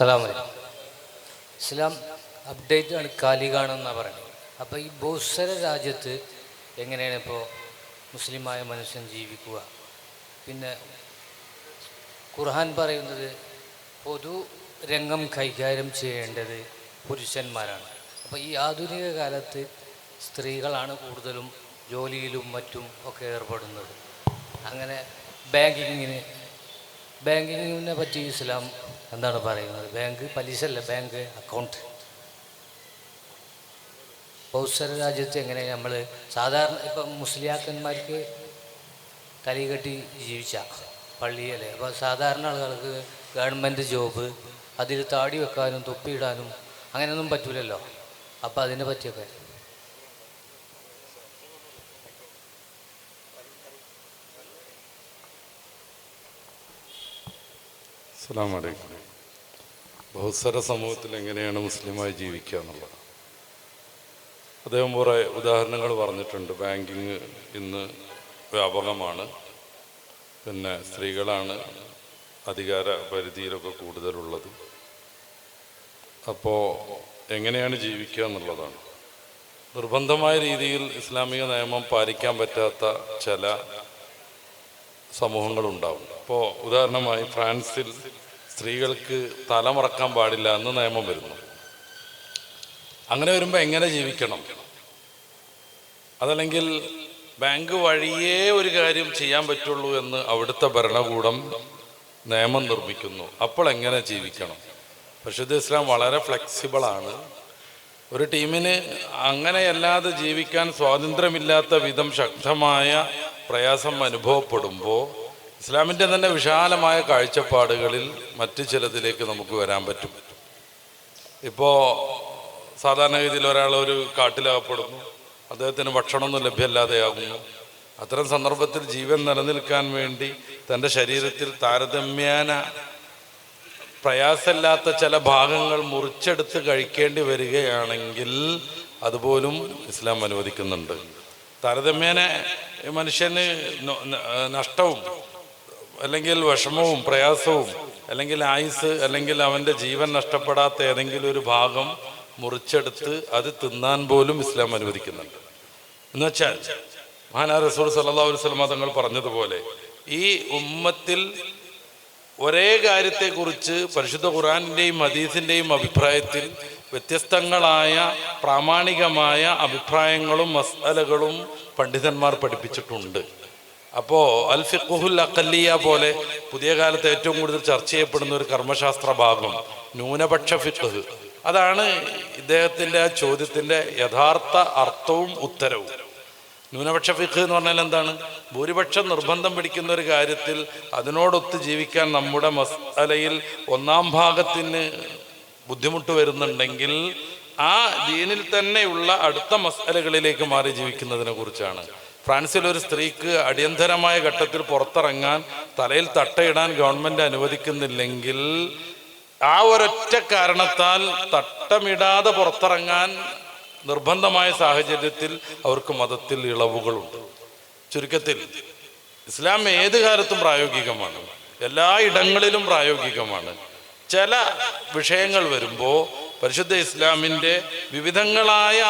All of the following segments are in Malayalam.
അസ്സലാമു അലൈക്കും. ഇസ്ലാം അപ്ഡേറ്റ് ആണ് കാലികാണെന്നാണ് പറയുന്നത്. അപ്പോൾ ഈ ബോസര രാജ്യത്ത് എങ്ങനെയാണ് ഇപ്പോൾ മുസ്ലിമായ മനുഷ്യൻ ജീവിക്കുക? പിന്നെ ഖുർഹാൻ പറയുന്നത് പൊതു രംഗം കൈകാര്യം ചെയ്യേണ്ടത് പുരുഷന്മാരാണ്. അപ്പോൾ ഈ ആധുനിക കാലത്ത് സ്ത്രീകളാണ് കൂടുതലും ജോലിയിലും മറ്റും ഒക്കെ ഏർപ്പെടുന്നത്. അങ്ങനെ ബാങ്കിങ്ങിന് ബാങ്കിങ്ങിനെ പറ്റി ഇസ്ലാം എന്താണ് പറയുന്നത്? ബാങ്ക് പലിശ അല്ല ബാങ്ക് അക്കൗണ്ട്. ബൗദ്ധര രാജ്യത്ത് എങ്ങനെ നമ്മൾ സാധാരണ ഇപ്പം മുസ്ലിയാക്കന്മാർക്ക് തലകെട്ടി ജീവിച്ച പള്ളിയല്ലേ അപ്പോൾ സാധാരണ ആളുകൾക്ക് ഗവൺമെന്റ് ജോബ് അതിൽ താടി വെക്കാനും തൊപ്പിയിടാനും അങ്ങനെയൊന്നും പറ്റൂലല്ലോ? അപ്പോൾ അതിനെ പറ്റിയൊക്കെ. അസ്സാം വലൈക്കും ബഹുസ്വര സമൂഹത്തിൽ എങ്ങനെയാണ് മുസ്ലിമായി ജീവിക്കുക എന്നുള്ളത്? അദ്ദേഹം കുറേ ഉദാഹരണങ്ങൾ പറഞ്ഞിട്ടുണ്ട്. ബാങ്കിങ് ഇന്ന് വ്യാപകമാണ്. പിന്നെ സ്ത്രീകളാണ് അധികാര പരിധിയിലൊക്കെ കൂടുതലുള്ളത്. അപ്പോൾ എങ്ങനെയാണ് ജീവിക്കുക എന്നുള്ളതാണ്. നിർബന്ധമായ രീതിയിൽ ഇസ്ലാമിക നിയമം പാലിക്കാൻ പറ്റാത്ത ചില സമൂഹങ്ങളുണ്ടാവും. ഇപ്പോൾ ഉദാഹരണമായി ഫ്രാൻസിൽ സ്ത്രീകൾക്ക് തലമറക്കാൻ പാടില്ല എന്ന് നിയമം വരുന്നു. അങ്ങനെ വരുമ്പോൾ എങ്ങനെ ജീവിക്കണം? അതല്ലെങ്കിൽ ബാങ്ക് വഴിയേ ഒരു കാര്യം ചെയ്യാൻ പറ്റുള്ളൂ എന്ന് അവിടുത്തെ ഭരണകൂടം നിയമം നിർമ്മിക്കുന്നു. അപ്പോൾ എങ്ങനെ ജീവിക്കണം? പരിശുദ്ധ ഇസ്ലാം വളരെ ഫ്ലെക്സിബിളാണ് ഒരു ടീമിന് അങ്ങനെയല്ലാതെ ജീവിക്കാൻ സ്വാതന്ത്ര്യമില്ലാത്ത വിധം ശക്തമായ പ്രയാസം അനുഭവപ്പെടുമ്പോൾ ഇസ്ലാമിന്റെ തന്നെ വിശാലമായ കാഴ്ചപ്പാടുകളിൽ മറ്റു ചിലതിലേക്ക് നമുക്ക് വരാൻ പറ്റും. ഇപ്പോൾ സാധാരണഗതിയിൽ ഒരാൾ ഒരു കാട്ടിലകപ്പെടുന്നു അദ്ദേഹത്തിന് ഭക്ഷണമൊന്നും ലഭ്യമല്ലാതെയാകുന്നു. അത്തരം സന്ദർഭത്തിൽ ജീവൻ നിലനിൽക്കാൻ വേണ്ടി തന്റെ ശരീരത്തിൽ താരതമ്യേന പ്രയാസമില്ലാത്ത ചില ഭാഗങ്ങൾ മുറിച്ചെടുത്ത് കഴിക്കേണ്ടി വരികയാണെങ്കിൽ അതുപോലും ഇസ്ലാം അനുവദിക്കുന്നുണ്ട്. താരതമ്യേന മനുഷ്യന് നഷ്ടവും അല്ലെങ്കിൽ വിഷമവും പ്രയാസവും അല്ലെങ്കിൽ ആയുസ് അല്ലെങ്കിൽ അവന്റെ ജീവൻ നഷ്ടപ്പെടാത്ത ഏതെങ്കിലും ഒരു ഭാഗം മുറിച്ചെടുത്ത് അത് തിന്നാൻ പോലും ഇസ്ലാം അനുവദിക്കുന്നുണ്ട്. എന്ന് വെച്ചാൽ മഹാനാ റസൂർ സല്ലാ വസ്ലമ തങ്ങൾ പറഞ്ഞതുപോലെ ഈ ഉമ്മത്തിൽ ഒരേ കാര്യത്തെക്കുറിച്ച് പരിശുദ്ധ ഖുറാനിന്റെയും ഹദീസിന്റെയും അഭിപ്രായത്തിൽ വ്യത്യസ്തങ്ങളായ പ്രാമാണികമായ അഭിപ്രായങ്ങളും മസാലകളും പണ്ഡിതന്മാർ പഠിപ്പിച്ചിട്ടുണ്ട്. അപ്പോൾ അൽ ഫിഖുൽ അക്കല്ലിയ പോലെ പുതിയ കാലത്ത് ഏറ്റവും കൂടുതൽ ചർച്ച ചെയ്യപ്പെടുന്ന ഒരു കർമ്മശാസ്ത്ര ഭാഗം ന്യൂനപക്ഷ ഫിഖ്. അതാണ് ഇദ്ദേഹത്തിന്റെ ആ യഥാർത്ഥ അർത്ഥവും ഉത്തരവും. ന്യൂനപക്ഷ ഫിഖ് എന്ന് പറഞ്ഞാൽ എന്താണ്? ഭൂരിപക്ഷം നിർബന്ധം പിടിക്കുന്ന ഒരു കാര്യത്തിൽ അതിനോടൊത്ത് ജീവിക്കാൻ നമ്മുടെ മസാലയിൽ ഒന്നാം ഭാഗത്തിന് ബുദ്ധിമുട്ട് വരുന്നുണ്ടെങ്കിൽ ആ ദീനിൽ തന്നെയുള്ള അടുത്ത മസാലകളിലേക്ക് മാറി ജീവിക്കുന്നതിനെ കുറിച്ചാണ്. ഫ്രാൻസിൽ ഒരു സ്ത്രീക്ക് അടിയന്തരമായ ഘട്ടത്തിൽ പുറത്തിറങ്ങാൻ തലയിൽ തട്ടയിടാൻ ഗവൺമെന്റ് അനുവദിക്കുന്നില്ലെങ്കിൽ ആ ഒരൊറ്റ കാരണത്താൽ തട്ടമിടാതെ പുറത്തിറങ്ങാൻ നിർബന്ധമായ സാഹചര്യത്തിൽ അവർക്ക് മതത്തിൽ ഇളവുകളുണ്ട്. ചുരുക്കത്തിൽ ഇസ്ലാം ഏത് കാലത്തും പ്രായോഗികമാണ്. എല്ലാ ഇടങ്ങളിലും പ്രായോഗികമാണ്. ചില വിഷയങ്ങൾ വരുമ്പോൾ പരിശുദ്ധ ഇസ്ലാമിന്റെ വിവിധങ്ങളായ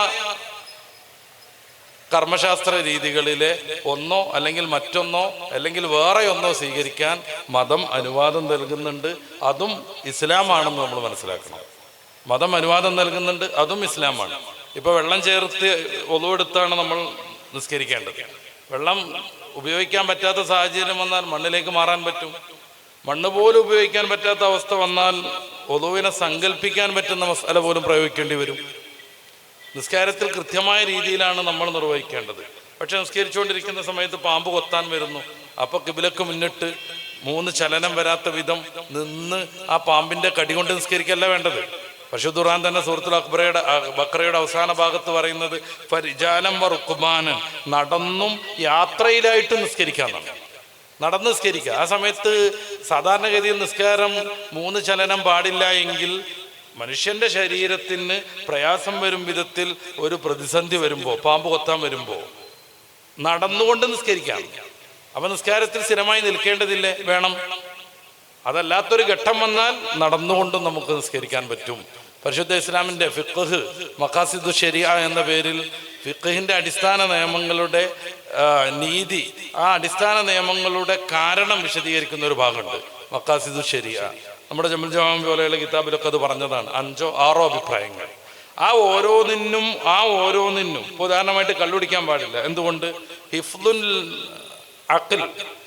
കർമ്മശാസ്ത്ര രീതികളിലെ ഒന്നോ അല്ലെങ്കിൽ മറ്റൊന്നോ അല്ലെങ്കിൽ വേറെ ഒന്നോ സ്വീകരിക്കാൻ മതം അനുവാദം നൽകുന്നുണ്ട്. അതും ഇസ്ലാമാണെന്ന് നമ്മൾ മനസ്സിലാക്കണം. മതം അനുവാദം നൽകുന്നുണ്ട് അതും ഇസ്ലാമാണ്. ഇപ്പൊ വെള്ളം ചേർത്ത് ഒതുവെടുത്താണ് നമ്മൾ നിസ്കരിക്കേണ്ടത്. വെള്ളം ഉപയോഗിക്കാൻ പറ്റാത്ത സാഹചര്യം വന്നാൽ മണ്ണിലേക്ക് മാറാൻ പറ്റും. മണ്ണ് പോലും ഉപയോഗിക്കാൻ പറ്റാത്ത അവസ്ഥ വന്നാൽ ഒതുവിനെ സങ്കല്പിക്കാൻ പറ്റുന്ന മസാല പോലും പ്രയോഗിക്കേണ്ടി വരും. നിസ്കാരത്തിൽ കൃത്യമായ രീതിയിലാണ് നമ്മൾ നിർവഹിക്കേണ്ടത്. പക്ഷെ നിസ്കരിച്ചുകൊണ്ടിരിക്കുന്ന സമയത്ത് പാമ്പ് കൊത്താൻ വരുന്നു. അപ്പൊ കിബിലക്ക് മുന്നിട്ട് മൂന്ന് ചലനം വരാത്ത വിധം നിന്ന് ആ പാമ്പിന്റെ കടി കൊണ്ട് നിസ്കരിക്കല്ല വേണ്ടത്. പശുദുറാൻ തന്നെ സുഹൃത്തുൽ അക്ബറയുടെ ബക്രയുടെ അവസാന ഭാഗത്ത് പറയുന്നത് പരിജാലം വറുക്കുമാനൻ നടന്നും യാത്രയിലായിട്ട് നിസ്കരിക്കാന്നാണ്. നടന്ന് നിസ്കരിക്കുക. ആ സമയത്ത് സാധാരണഗതിയിൽ നിസ്കാരം മൂന്ന് ചലനം പാടില്ല എങ്കിൽ മനുഷ്യന്റെ ശരീരത്തിന് പ്രയാസം വരും വിധത്തിൽ ഒരു പ്രതിസന്ധി വരുമ്പോൾ പാമ്പ് കൊത്താൻ വരുമ്പോൾ നടന്നുകൊണ്ട് നിസ്കരിക്കാം. അപ്പൊ നിസ്കാരത്തിൽ സ്ഥിരമായി നിൽക്കേണ്ടതില്ലേ? വേണം. അതല്ലാത്തൊരു ഘട്ടം വന്നാൽ നടന്നുകൊണ്ടും നമുക്ക് നിസ്കരിക്കാൻ പറ്റും. പരിശുദ്ധ ഇസ്ലാമിന്റെ ഫിഖ് മഖാസിദു ശരിയ എന്ന പേരിൽ ഫിഖിന്റെ അടിസ്ഥാന നിയമങ്ങളുടെ നീതി ആ അടിസ്ഥാന നിയമങ്ങളുടെ കാരണം വിശദീകരിക്കുന്ന ഒരു ഭാഗമുണ്ട്. മക്കാസിദു ശരിയ. നമ്മുടെ ജമ്മൽ ജമാം പോലെയുള്ള കിതാബിലൊക്കെ അത് പറഞ്ഞതാണ്. അഞ്ചോ ആറോ അഭിപ്രായങ്ങൾ. ആ ഓരോന്നിനും ആ ഓരോന്നിനും ഇപ്പോൾ ഉദാഹരണമായിട്ട് കള്ളുടിക്കാൻ പാടില്ല. എന്തുകൊണ്ട്? ഹിഫ്ലുൽ അഖിൽ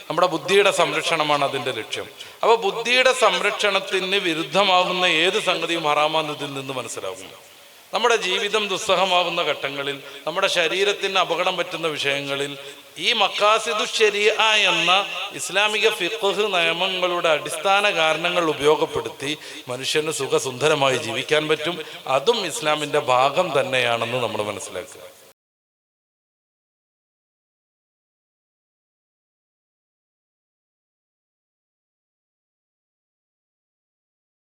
നമ്മുടെ ബുദ്ധിയുടെ സംരക്ഷണമാണ് അതിന്റെ ലക്ഷ്യം. അപ്പോൾ ബുദ്ധിയുടെ സംരക്ഷണത്തിന് വിരുദ്ധമാകുന്ന ഏത് സംഗതിയും ഹറാമാന്നതിൽ നിന്ന് മനസ്സിലാകും നമ്മുടെ ജീവിതം ദുസ്സഹമാവുന്ന ഘട്ടങ്ങളിൽ നമ്മുടെ ശരീരത്തിന് അപകടം പറ്റുന്ന വിഷയങ്ങളിൽ ഈ മക്കാസിദു ശരിയ എന്ന ഇസ്ലാമിക ഫിഖ് നിയമങ്ങളുടെ അടിസ്ഥാന കാരണങ്ങൾ ഉപയോഗപ്പെടുത്തി മനുഷ്യന് സുഖസുന്ദരമായി ജീവിക്കാൻ പറ്റും. അതും ഇസ്ലാമിന്റെ ഭാഗം തന്നെയാണെന്ന് നമ്മൾ മനസ്സിലാക്കുക.